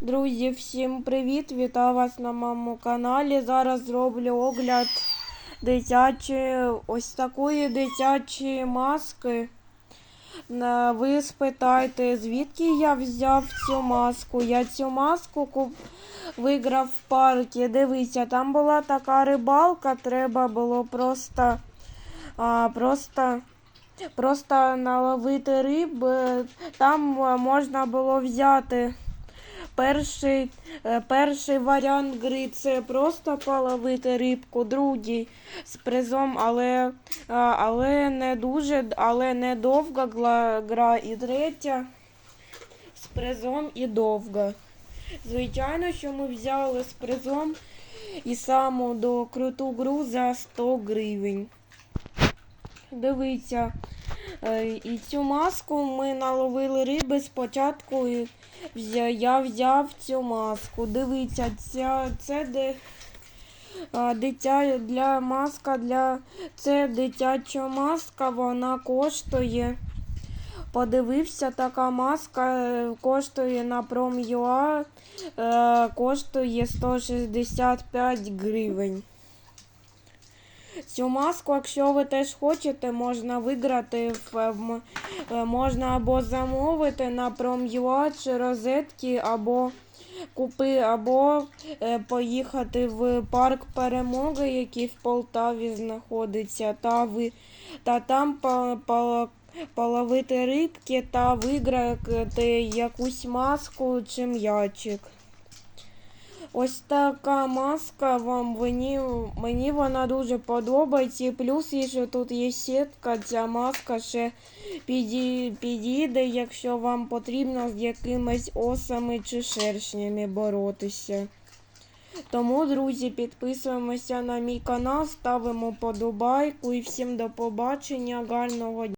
Друзі, всім привіт! Вітаю вас на моєму каналі. Зараз зроблю огляд дитячої, ось такої дитячої маски. Ви спитаєте, звідки я взяв цю маску? Я цю маску куп... виграв в парку. Дивіться, там була така рибалка, треба було просто, а, просто, просто наловити риб. Там е, можна було взяти. Перший, е, перший варіант гри це просто половити рибку, другий з призом, але, але не дуже, але не довга гра. І третя з призом і довга. Звичайно, що ми взяли з призом і саму до круту гру за 100 гривень. Дивіться, і цю маску ми наловили риби спочатку. І я взяв цю маску. Дивіться, ця, це дитя, для маска для це дитяча маска, вона коштує. Подивився, така маска е, коштує на Prom.ua, е, коштує 165 гривень. Цю маску, якщо ви теж хочете, можна виграти в, м- е, можна або замовити на Prom.ua чи розетки, або купи, або е, поїхати в парк перемоги, який в Полтаві знаходиться, та ви та там по, по, половити рибки та виграти якусь маску чи м'ячик. Ось така маска вам мені, мені вона дуже подобається. І плюс, якщо тут є сітка, ця маска ще піді, підійде, якщо вам потрібно з якимись осами чи шершнями боротися. Тому, друзі, підписуємося на мій канал, ставимо подобайку і всім до побачення, гарного дня.